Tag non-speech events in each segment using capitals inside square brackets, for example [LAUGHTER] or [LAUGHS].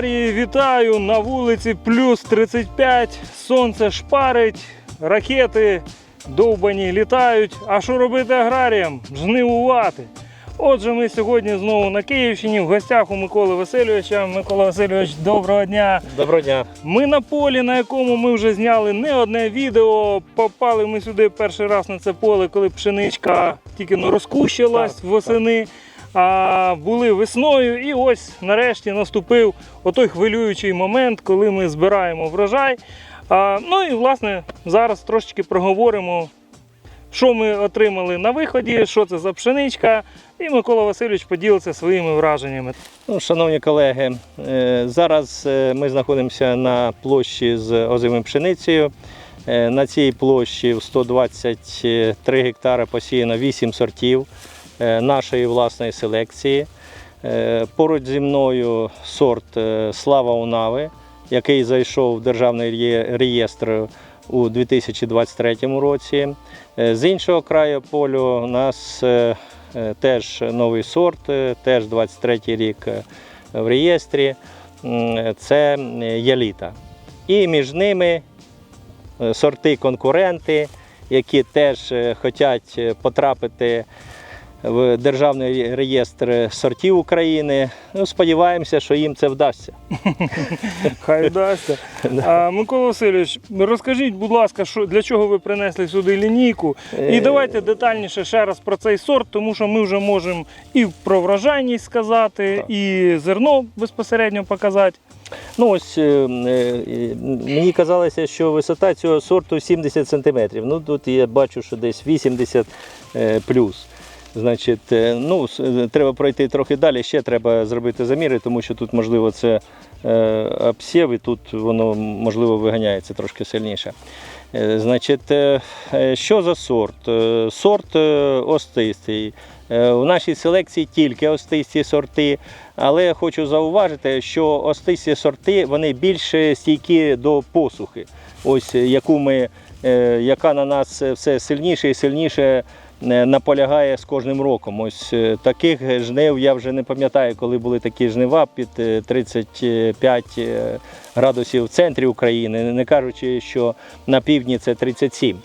аграрії, вітаю! На вулиці плюс 35, сонце шпарить, ракети довбані літають. А що робити аграріям? Жнивувати. Отже, ми сьогодні знову на Київщині в гостях у Миколи Васильовича. Микола Васильович, доброго дня! Доброго дня. Ми на полі, на якому ми вже зняли не одне відео. Попали ми сюди перший раз на це поле, коли пшеничка тільки розкущилась восени. Були весною, і ось нарешті наступив отой хвилюючий момент, коли ми збираємо врожай. Ну і власне зараз трошечки проговоримо, що ми отримали на виході, що це за пшеничка. І Микола Васильович поділиться своїми враженнями. Ну, шановні колеги, е, зараз е, ми знаходимося на площі з озимою пшеницею. Е, На цій площі в 123 гектари посіяно 8 сортів нашої власної селекції. Е, Поруч зі мною сорт е, Слава Унави, який зайшов в державний реєстр у 2023 році. Е, З іншого краю полю у нас е, е, теж новий сорт, е, теж 23 рік е, в реєстрі. Це е, яліта. І між ними е, сорти-конкуренти, які теж е, хочуть потрапити в державний реєстр сортів України. Ну, сподіваємося, що їм це вдасться. [LAUGHS] Хай вдасться. А, Микола Васильович, розкажіть, будь ласка, що, для чого ви принесли сюди лінійку? І Е, давайте детальніше ще раз про цей сорт, тому що ми вже можемо і про врожайність сказати, Так. і зерно безпосередньо показати. Ну ось е, е, мені казалося, що висота цього сорту 70 см. Ну тут я бачу, що десь 80 е, плюс. Значить, е, ну, е, треба пройти трохи далі, ще треба зробити заміри, тому що тут, можливо, це е, обсів, і тут воно можливо виганяється трошки сильніше. Значить, що за сорт? Сорт остистий. У нашій селекції тільки остисті сорти, але я хочу зауважити, що остисті сорти вони більш стійкі до посухи, ось яку ми, яка на нас все сильніше і сильніше наполягає з кожним роком. Ось е, таких жнив я вже не пам'ятаю, коли були такі жнива під е, 35 е, градусів в центрі України, не кажучи, що на півдні це 37.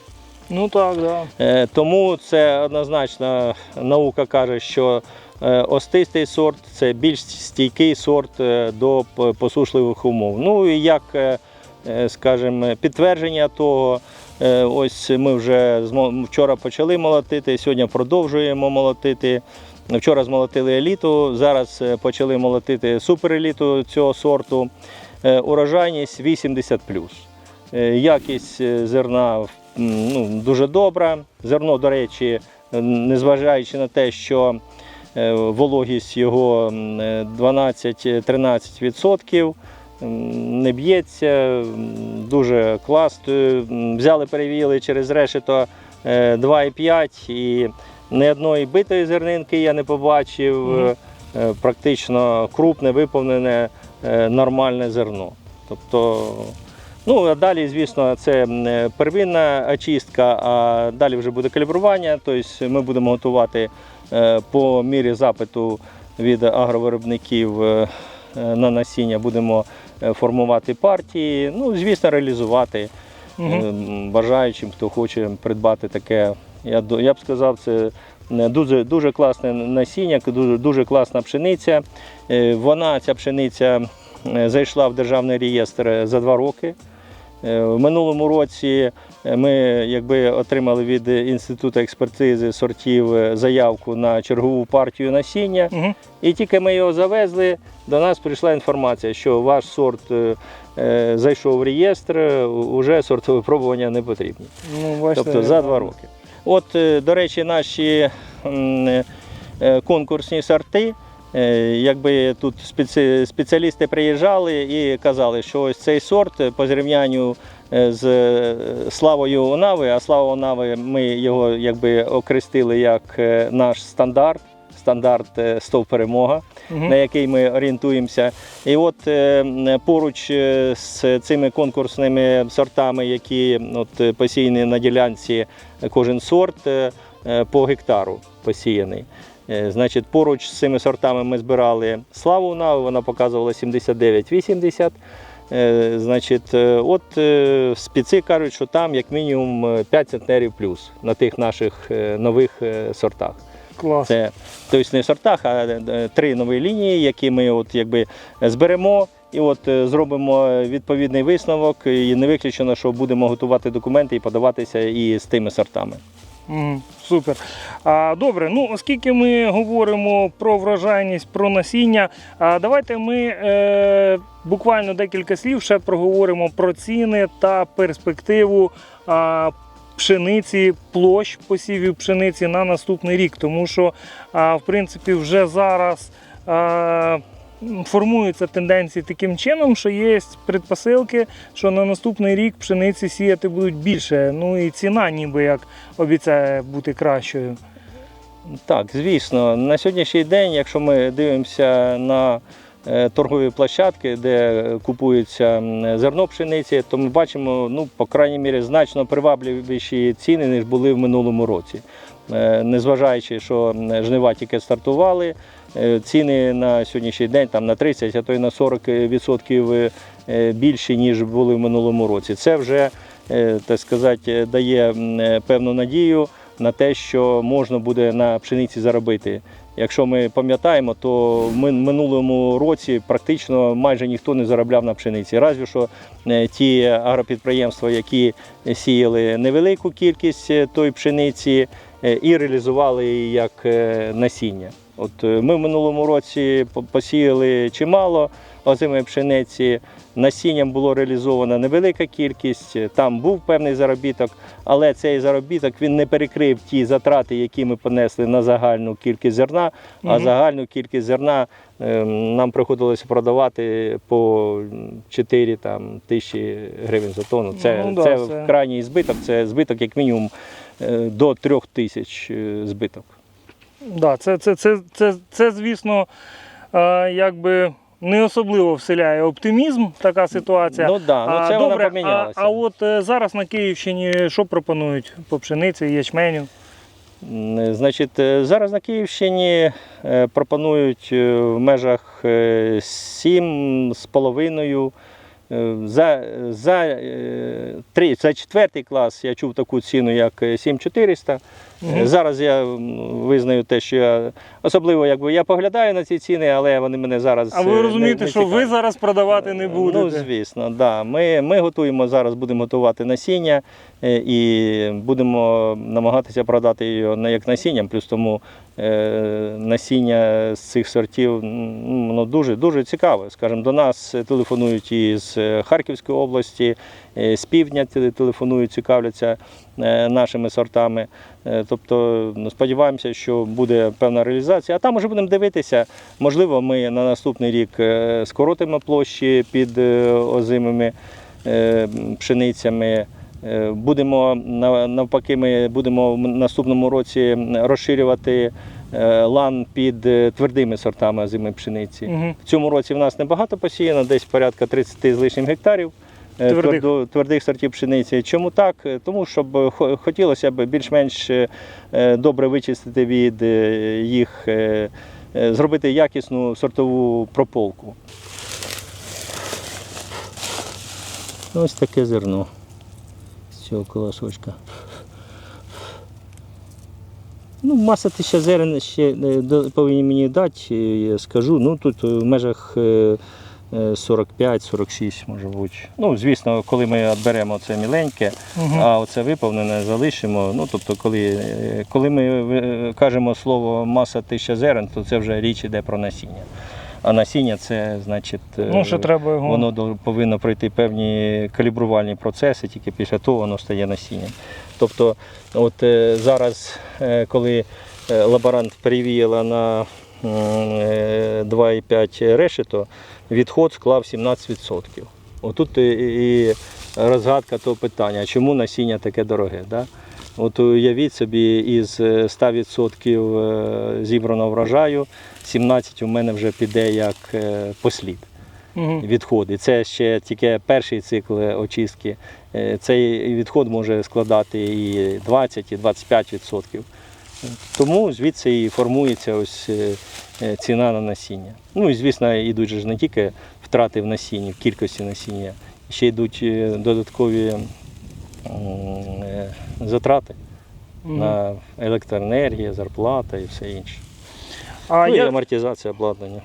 Ну так, да. Е, Тому це однозначно наука каже, що е, остистий сорт це більш стійкий сорт е, до посушливих умов. Ну і як, е, е, скажімо, підтвердження того, е, ось ми вже вчора почали молотити, сьогодні продовжуємо молотити. Вчора змолотили еліту, зараз е, почали молотити супереліту цього сорту. Е, Урожайність 80 Е, Якість е, зерна ну, дуже добра. Зерно, до речі, е, незважаючи на те, що е, вологість його е, 12-13%, м, не б'ється, дуже класно. Взяли, перевіяли через решето е, 2,5 і ні одної битої зернинки я не побачив. Е, Практично крупне, виповнене, е, нормальне зерно. Тобто Ну, а далі, звісно, це е, первинна очистка, а далі вже буде калібрування. Тобто ми будемо готувати е, по мірі запиту від агровиробників е, е, на насіння, будемо е, формувати партії. Ну, звісно, реалізувати угу. Бажаючим, хто хоче придбати таке. Я, я б сказав, це е, дуже, дуже класне насіння, дуже, дуже класна пшениця. Е, Вона, ця пшениця, е, зайшла в державний реєстр за два роки. Е, В минулому році е, ми якби, отримали від Інституту експертизи сортів е, заявку на чергову партію насіння. Мгм. І тільки ми його завезли, до нас прийшла інформація, що ваш сорт е, зайшов в реєстр, вже сортове випробування не потрібні. Ну, бачите, Тобто за два роки. От, до речі, наші конкурсні сорти. Е, Якби тут спеціалісти приїжджали і казали, що ось цей сорт по зрівнянню е, з е, славою Онави, а слава Онави ми його якби окрестили як наш стандарт, стандарт стов перемога Мгм. на який ми орієнтуємося. І от поруч з цими конкурсними сортами, які от, посіяні на ділянці, кожен сорт по гектару посіяний. Е, Значить, поруч з цими сортами ми збирали славу Наву, вона показувала 79-80. Е, Значить, е, от спеці кажуть, що там як мінімум е, 5 центнерів плюс на тих наших нових сортах. Клас. Це тобто не в сортах, а три нові лінії, які ми от якби зберемо і от зробимо відповідний висновок. І не виключено, що будемо готувати документи і подаватися і з тими сортами. Супер. Добре, ну оскільки ми говоримо про врожайність, про насіння, давайте ми е, буквально декілька слів ще проговоримо про ціни та перспективу а, пшениці, площ посівів пшениці на наступний рік. Тому що, а, в принципі, вже зараз. Формуються тенденції таким чином, що є предпосилки, що на наступний рік пшениці сіяти будуть більше. Ну і ціна ніби як обіцяє бути кращою. Так, звісно, на сьогоднішній день, якщо ми дивимося на торгові площадки, де купується зерно пшениці, то ми бачимо, ну, по крайній мірі, значно привабливіші ціни, ніж були в минулому році. Е, Незважаючи, що жнива тільки стартували, е, ціни на сьогоднішній день там, на 30, а то й на 40% е, більші, ніж були в минулому році. Це вже, е, так сказати, дає е, певну надію на те, що можна буде на пшениці заробити. Якщо ми пам'ятаємо, то в минулому році практично майже ніхто не заробляв на пшениці. Разві що е, ті агропідприємства, які сіяли невелику кількість е, тої пшениці е, і реалізували її як насіння. От ми в минулому році посіяли чимало озимої пшениці. Насінням було реалізовано невелика кількість, е, там був певний заробіток, але цей заробіток він не перекрив ті затрати, які ми понесли на загальну кількість зерна. А загальну кількість зерна е, нам приходилося продавати по 4 там, тисячі гривень за тонну. Це, Ну да, це це- крайній збиток, це збиток як мінімум е, до 3 тисяч е, збиток. Да, це, це, це, це, це звісно, е, якби не особливо вселяє оптимізм така ситуація. Ну да, ну це а, вона добре, а, помінялася. а от е, зараз на Київщині що пропонують по пшениці, ячменю? Значить, е, зараз на Київщині е, пропонують е, в межах е, 7,5. Е, За, за, е, три, за четвертий клас я чув таку ціну, як е, 7400. Мгм. Е, Зараз я визнаю те, що я особливо якби я поглядаю на ці ціни, але вони мене зараз. А е, ви розумієте, не що ви зараз продавати не будете? Ну, звісно, да. Ми, ми готуємо зараз, будемо готувати насіння е, і будемо намагатися продати його як насінням, плюс тому е, насіння з цих сортів ну, дуже, дуже цікаве. Скажімо, до нас телефонують із Харківської області, е, з півдня теле- телефонують, цікавляться е, нашими сортами. Е, Тобто ну, сподіваємося, що буде певна реалізація. А там вже будемо дивитися. Можливо, ми на наступний рік е, скоротимо площі під е, озимими е, пшеницями. Е, Будемо навпаки, ми будемо в наступному році розширювати е, лан під е, твердими сортами озимої пшениці. Мгм. В цьому році в нас небагато посіяно, десь порядка 30 з лишнім гектарів. Твердих. твердих сортів пшениці. Чому так? Тому щоб хотілося б більш-менш добре вичистити від їх, зробити якісну сортову прополку. Ось таке зерно цього колосочка. Ну, маса тисяча зерен ще е, повинні мені дати, е, я скажу. Ну тут е, в межах е, е, 45-46 може бути. Ну, звісно, коли ми відберемо це міленьке, Мгм. а оце виповнене залишимо. Ну, тобто, коли, коли ми кажемо слово маса тисяча зерен, то це вже річ іде про насіння. А насіння це значить. е, Ну, що треба його. Воно повинно пройти певні калібрувальні процеси, тільки після того воно стає насінням. Тобто, от е, зараз, е, коли лаборант перевіяла на е, 2,5 решето, відход склав 17%. Отут і, розгадка того питання, чому насіння таке дороге. Да? От уявіть собі, із е, 100% е, зібраного врожаю, 17 у мене вже піде як е, послід Мгм. відходи. Це ще тільки перший цикл очистки. Е, Цей відход може складати і 20, і 25 відсотків. Тому звідси і формується ось е, ціна на насіння. Ну і звісно, йдуть ж не тільки втрати в насінні, в кількості насіння, ще йдуть додаткові затрати Мгм. на електроенергію, зарплата і все інше. А, ну і амортизація обладнання.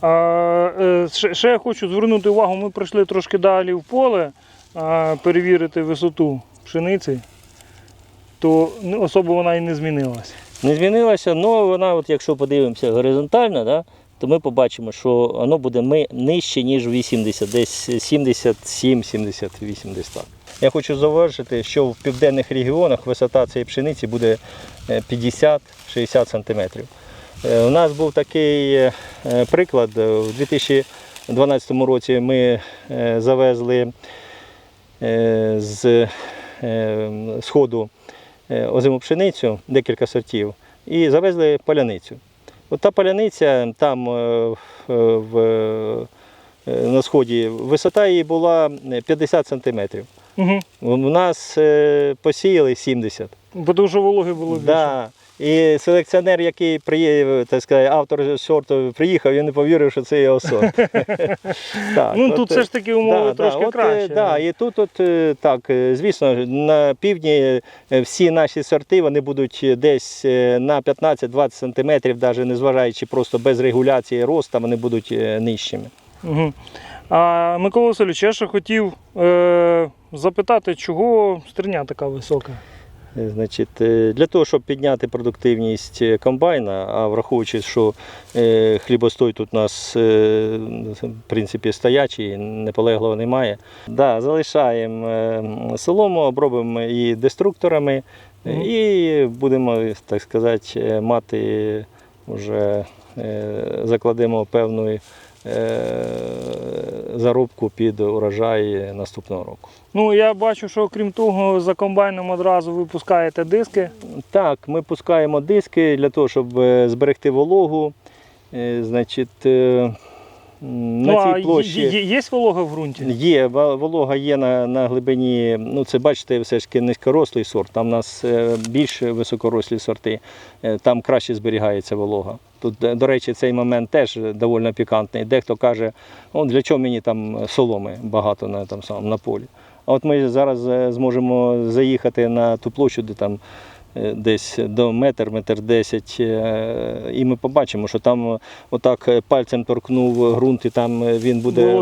а, е, ще, ще я хочу звернути увагу, ми пройшли трошки далі в поле, а, перевірити висоту пшениці, то особо вона і не змінилася. Не змінилася, але вона, от якщо подивимося горизонтально, да, то ми побачимо, що воно буде ми нижче, ніж 80, десь 77-78 десь так. Я хочу зауважити, що в південних регіонах висота цієї пшениці буде е, 50-60 см. У нас був такий е, приклад. У 2012 році ми е, завезли е, з е, сходу е, озиму пшеницю, декілька сортів, і завезли паляницю. От та паляниця там е, в- е, на сході висота її була 50 сантиметрів. Угу. У нас е, посіяли 70. Бо що вологи було більше. Да. І селекціонер, який приїхав, так сказати, автор сорту приїхав, він не повірив, що це його сорт. [LAUGHS] Ну тут все ж таки умови трошки е, краще. І тут, от, е, так, е, звісно, на півдні всі наші сорти вони будуть десь на 15-20 сантиметрів, навіть незважаючи просто без регуляції росту, вони будуть нижчими. Угу. А Микола Васильович, я ще хотів е, запитати, чого стерня така висока? Значить, е, для того, щоб підняти продуктивність е, комбайна, а враховуючи, що е, хлібостой тут у нас в принципі стоячий, неполеглого немає. Да, залишаємо солому, обробимо її деструкторами і будемо, так сказати, мати вже закладемо певну заробку під урожай наступного року. Ну, я бачу, що крім того, за комбайном одразу випускаєте диски. Так, ми пускаємо диски для того, щоб е, зберегти вологу. Е, Значить, е, на ну, цій площі є, є волога в ґрунті? є волога є на, на глибині. Ну, це бачите, все ж таки низькорослий сорт. Там у нас е, більш високорослі сорти, е, там краще зберігається волога. Тут, е, до речі, цей момент теж доволі пікантний. Дехто каже, «О, для чого мені там соломи багато на, там, самому, на полі. А от ми зараз зможемо заїхати на ту площу, де там десь до метр, метр десять, е, і ми побачимо, що там е, отак е, пальцем торкнув ґрунт, і там е, він буде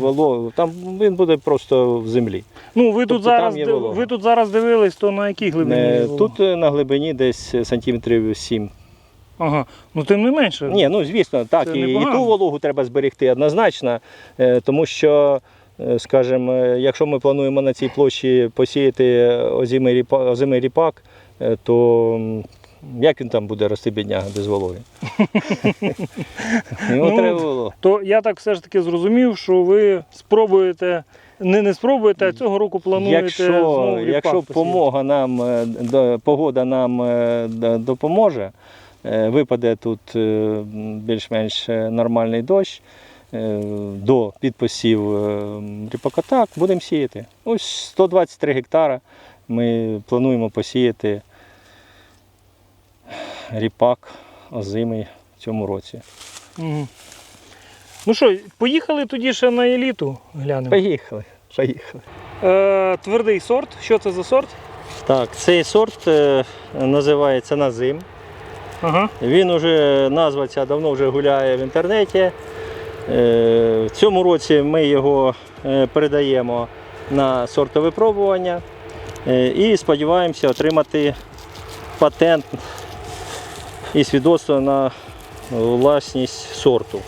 воло- там він буде просто в землі. Ну, ви тут, Тобто зараз, ви тут зараз дивились, то на якій глибині? Е. Тут е, на глибині десь сантиметрів 7. Ага. Ну тим не менше. Ні, ну звісно, так, Це і, і ту вологу треба зберегти однозначно, е, тому що, е, скажімо, е, якщо ми плануємо на цій площі посіяти озимий ріпак, е, то як він там буде рости бідняга без вологи? [LAUGHS] Йому Ну, треба волога. То я так все ж таки зрозумів, що ви спробуєте, не, не спробуєте, а цього року плануєте Якщо, знову якщо помога нам, е, погода нам е, допоможе, е, випаде тут е, більш-менш е, нормальний дощ е, до підписів е, ріпака, так, будемо сіяти. Ось 123 гектара ми плануємо посіяти ріпак озимий в цьому році. Ну що, поїхали тоді ще на еліту глянемо. Поїхали, поїхали. Е, твердий сорт. Що це за сорт? Так, цей сорт е, називається Назим. Ага. Він уже назва ця давно вже гуляє в інтернеті. Е, В цьому році ми його е, передаємо на сортовипробування е, і сподіваємося отримати патент і свідоцтво на власність сорту.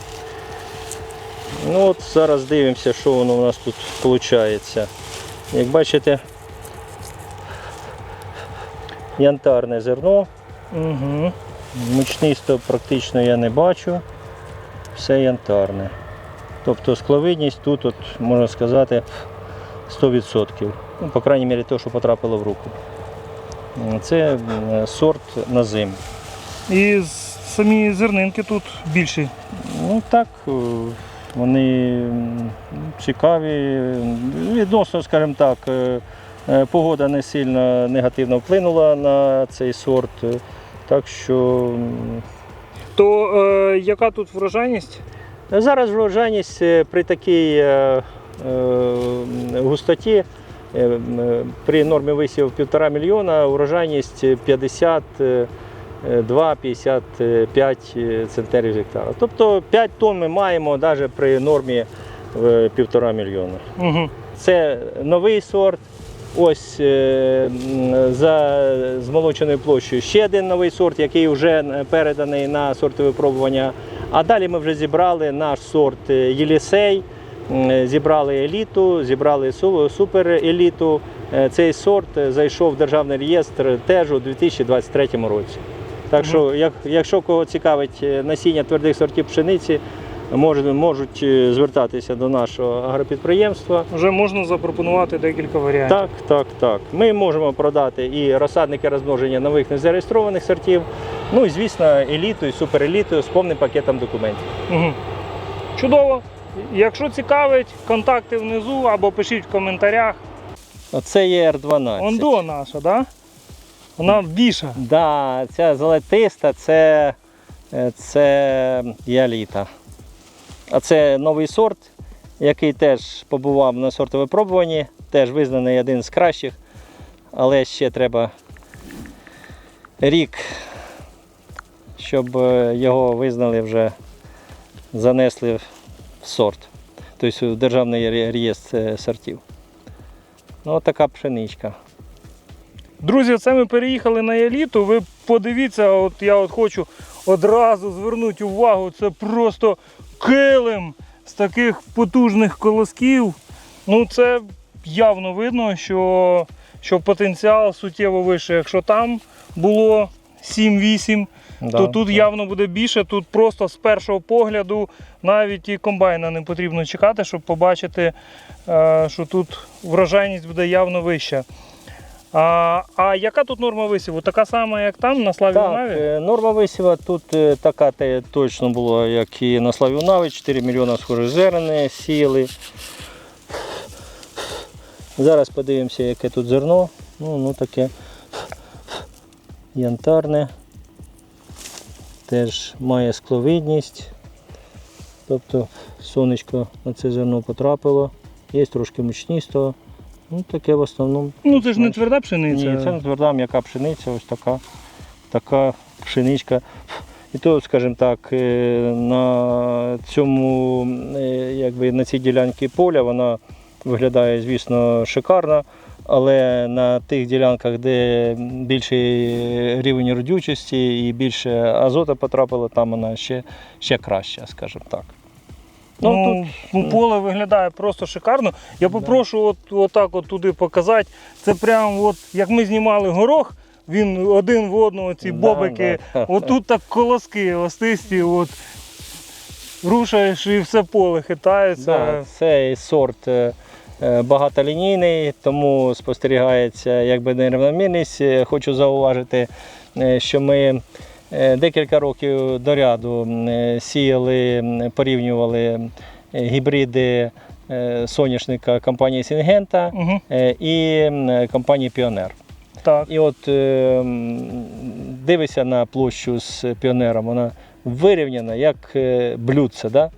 Ну от Зараз дивимося, що воно у нас тут виходить. Як бачите, янтарне зерно. Угу. Мучнисто практично я не бачу. Все янтарне. Тобто скловидність тут, от, можна сказати, 100%. Ну, по крайній мірі, те, що потрапило в руку. Це сорт на зим. І самі зернинки тут більші. Ну так, е, вони цікаві. Відносно, скажімо так, е, е, погода не сильно негативно вплинула на цей сорт. Е, Так що То е, яка тут врожайність? зараз врожайність е, при такій е, е, густоті е, е, при нормі висіву 1,5 мільйона врожайність 52-55 центнерів з гектара. Тобто 5 тонн ми маємо навіть при нормі в 1,5 мільйона. Угу. Це новий сорт. Ось е, за змолоченою площею ще один новий сорт, який вже переданий на сорти випробування. А далі ми вже зібрали наш сорт е, Єлісей, зібрали еліту, зібрали су- супереліту. Е, Цей сорт е, зайшов в державний реєстр теж у 2023 році. Так що, як, якщо кого цікавить е, насіння твердих сортів пшениці, можуть, можуть е, звертатися до нашого агропідприємства. Вже можна запропонувати декілька варіантів. Так, так, так. Ми можемо продати і розсадники розмноження нових незареєстрованих сортів. Ну і звісно, еліту і супереліту з повним пакетом документів. Угу. Чудово. Якщо цікавить, контакти внизу або пишіть в коментарях. Оце є R12. Ондо наша, так? Да? Вона більша. Да, ця золотиста це, е, це яліта. А це новий сорт, який теж побував на сортовипробуванні, теж визнаний один з кращих, але ще треба рік, щоб е, його визнали вже, занесли сорт, тобто державний реєстр е, сортів. Ну, така пшеничка. Друзі, це ми переїхали на еліту. Ви подивіться, от я от хочу одразу звернути увагу. Це просто килим з таких потужних колосків. Ну, це явно видно, що, що потенціал суттєво вищий. Якщо там було 7-8, Да, то тут так. явно буде більше. Тут просто з першого погляду навіть і комбайна не потрібно чекати, щоб побачити, е, що тут врожайність буде явно вища. А, а яка тут норма висіву? Така сама, як там, на Славі Так, Наві? е, норма висіва тут е, така точно була, як і на Славі Нави, 4 мільйона схожих зерни сіяли. Зараз подивимося, яке тут зерно. Ну, ну таке янтарне. Теж має скловидність. Тобто сонечко на це зерно потрапило. Є трошки мучністого. Ну, таке в основному Ну це ж не тверда пшениця. ні, це не тверда м'яка пшениця, ось така, така пшеничка. І то, скажімо так, е, на цьому, е, якби на цій ділянці поля вона виглядає, звісно, шикарно, але на тих ділянках, де більший рівень родючості і більше азоту потрапило, там вона ще, ще краща, скажімо так. Ну, Ну, ну, поле виглядає просто шикарно. Я попрошу от, отак от туди показати. Це прям от, як ми знімали горох, він один в одного, ці бобики. да. Отут так колоски остисті, от, рушаєш і все поле хитається. Да, цей сорт е, багатолінійний, тому спостерігається якби нерівномірність. Е, Хочу зауважити, е, що ми е, декілька років до ряду е, сіяли, порівнювали е, гібриди е, соняшника компанії Сінгента Угу, е, і компанії Піонер. так. І от е, дивися на площу з піонером, вона вирівняна, як е, блюдце. Да?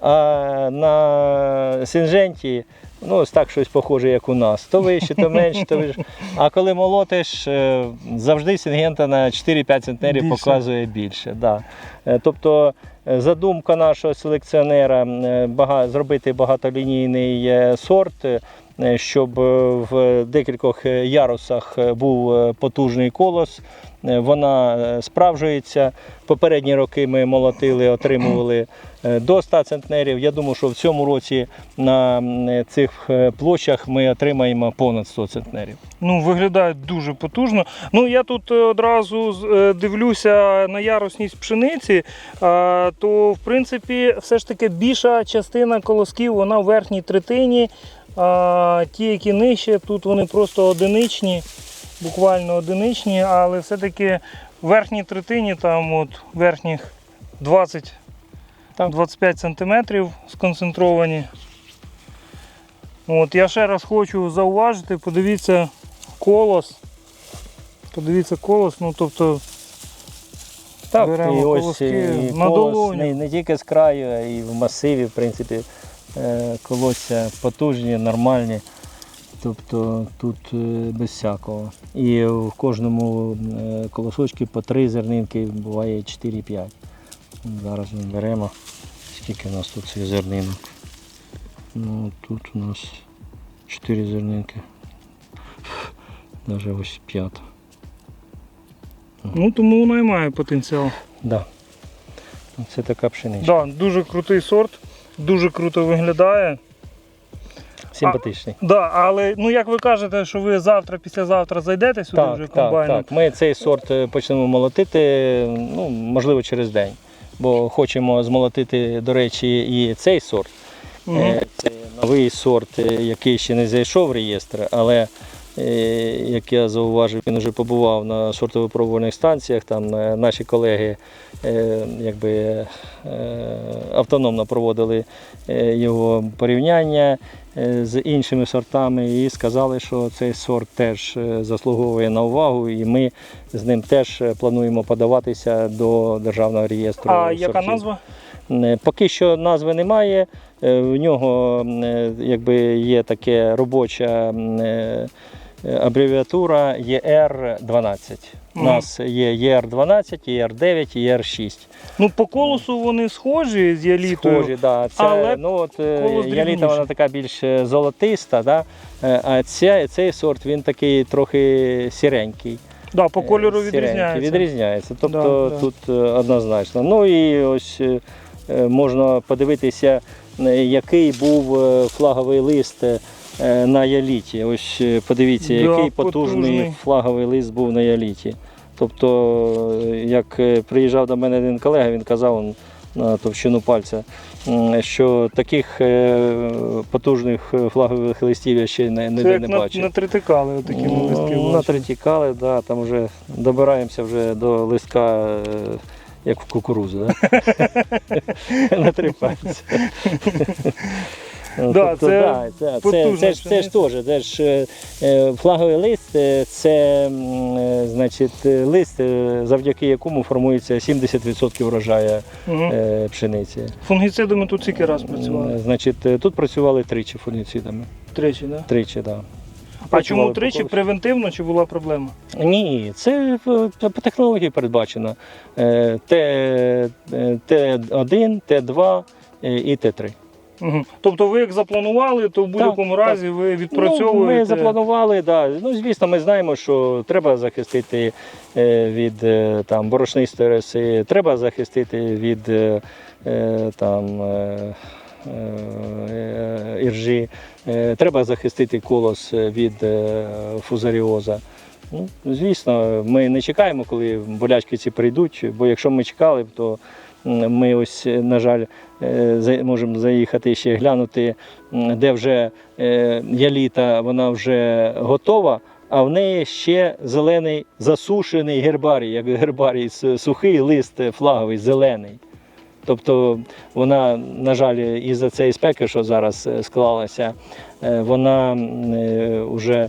А на Синженті ну, ось так щось похоже, як у нас. То вище, то менше, то вище. А коли молотиш, е, завжди Сингента на 4-5 центнерів Більше. показує більше. Да. Е, Тобто е, задумка нашого селекціонера зробити багатолінійний сорт. Щоб в декількох ярусах був потужний колос, вона справжується. Попередні роки ми молотили, отримували до 100 центнерів. Я думаю, що в цьому році на е, цих е, площах ми отримаємо понад 100 центнерів. Ну, виглядає дуже потужно. Ну, я тут е, одразу е, дивлюся на ярусність пшениці, е, то в принципі все ж таки більша частина колосків вона в верхній третині. А ті, які нижче, тут вони просто одиничні, буквально одиничні, але все-таки в верхній третині, там от верхніх 20 Так. 25 сантиметрів сконцентровані. От, я ще раз хочу зауважити, подивіться колос. Подивіться колос, ну тобто Так, Беремо і ось колоски і на колос долоню. не, не тільки з краю, а і в масиві, в принципі, е, колосся потужні, нормальні. Тобто тут е, без всякого. І в кожному е, колосочку по три зернинки, буває 4-5. Зараз ми беремо. Скільки у нас тут цих зернинок? Ну, тут у нас 4 зернинки. Навіть ось п'ята. Ну тому вона і має потенціал. Да. Це така пшениця. Да, дуже крутий сорт, дуже круто виглядає. Симпатичний. Да, але ну як ви кажете, що ви завтра, післязавтра зайдете сюди вже Так, так, комбайном. так. Ми цей сорт е, почнемо молотити, ну, можливо, через день. Бо хочемо змолотити, до речі, і цей сорт. Е, Це новий сорт, е, який ще не зайшов в реєстр, але як я зауважив, він вже побував на сортовипробувальних станціях. Там е, наші колеги е, якби, е, автономно проводили його порівняння з іншими сортами і сказали, що цей сорт теж заслуговує на увагу, і ми з ним теж плануємо подаватися до державного реєстру. А яка назва? Поки що назви немає. В нього якби є таке робоча абревіатура ЄР-12. У нас є ЄР-12, ЄР-9, ЄР-6. Ну по колосу вони схожі з ялітою. Схожі, да. Це, але ну, от, е, яліта вона така більш е, золотиста, да? Е, а ця, цей сорт він такий трохи сіренький. Да, по кольору Е, сіренький, відрізняється. Відрізняється. Тобто Да, да. тут е, однозначно. Ну і ось е, е, можна подивитися, е, який був е, флаговий лист е, на яліті. Ось е, подивіться, який потужний. потужний флаговий лист був на яліті. Тобто, е, як е, приїжджав до мене один колега, він казав на товщину пальця, що таких е, потужних е, флагових листів я ще не, не на, бачив. натритикали отакі Ну, листки. На бачу. третікали, да, там вже добираємося вже до листка, е, як в кукурузу, да? [LAUGHS] [LAUGHS] на три пальці. Ну, Да, тобто, це да, це, потужна це, ж, це ж теж, це ж е, е, флаговий лист, е, це е, значить, е, лист, е, завдяки якому формується 70% врожаю е, пшениці. Фунгіцидами тут скільки раз працювали? Е, Значить, е, тут працювали тричі фунгіцидами. Тричі, да? Тричі, так. Да. А чому тричі превентивно чи була проблема? Ні, це по технології передбачено. Е, Т, е, Т1, Т2 е, і Т3. Угу. Тобто ви як запланували, то в будь-якому так. разі ви Ну, відпрацьовуєте. ми запланували, да. ну, звісно, ми знаємо, що треба захистити е, від е, там, борошнистої роси, треба захистити від е, там, іржі, треба захистити колос від фузаріоза. Ну, звісно, ми не чекаємо, коли болячки ці прийдуть, бо якщо ми чекали, то ми ось, е, на жаль, е, можемо заїхати ще глянути, де вже е, яліта, вона вже готова, а в неї ще зелений засушений гербарій, як гербарій сухий лист флаговий, зелений. Тобто вона, на жаль, із-за цієї спеки, що зараз е, склалася, е, вона вже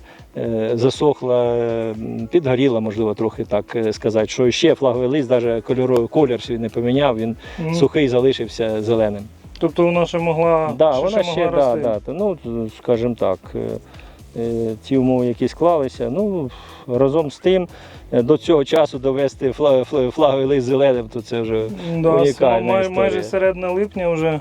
засохла, е, підгоріла, можливо, трохи так сказати, що ще флаговий лист, навіть кольоровий колір свій не поміняв, він Мгм. сухий залишився зеленим. Тобто вона ще могла, Да, ще, вона ще могла да, рости. да, та, ну, скажімо так, ті умови, які склалися, ну, разом з тим, е, до цього часу довести фла- фла- флаговий лист зеленим, то це вже Да, унікальна май- історія. майже середина липня вже.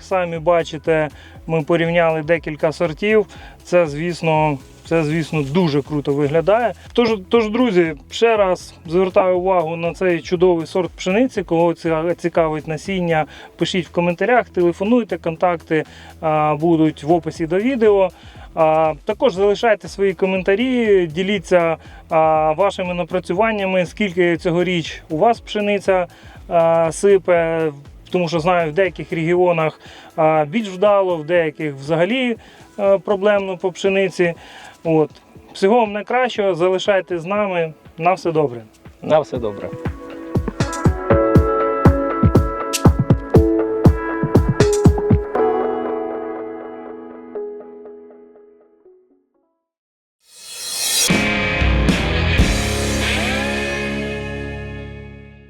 Самі бачите, ми порівняли декілька сортів. Це, звісно, це, звісно, дуже круто виглядає. Тож, тож, друзі, ще раз звертаю увагу на цей чудовий сорт пшениці. Кого ці- цікавить насіння, пишіть в коментарях, телефонуйте, контакти будуть в описі до відео. Також залишайте свої коментарі, діліться вашими напрацюваннями, скільки цьогоріч у вас пшениця сипе. Тому що знаю, в деяких регіонах більш вдало, в деяких взагалі проблемно по пшениці. От. Всього вам найкращого, залишайтесь з нами. На все добре. на все добре.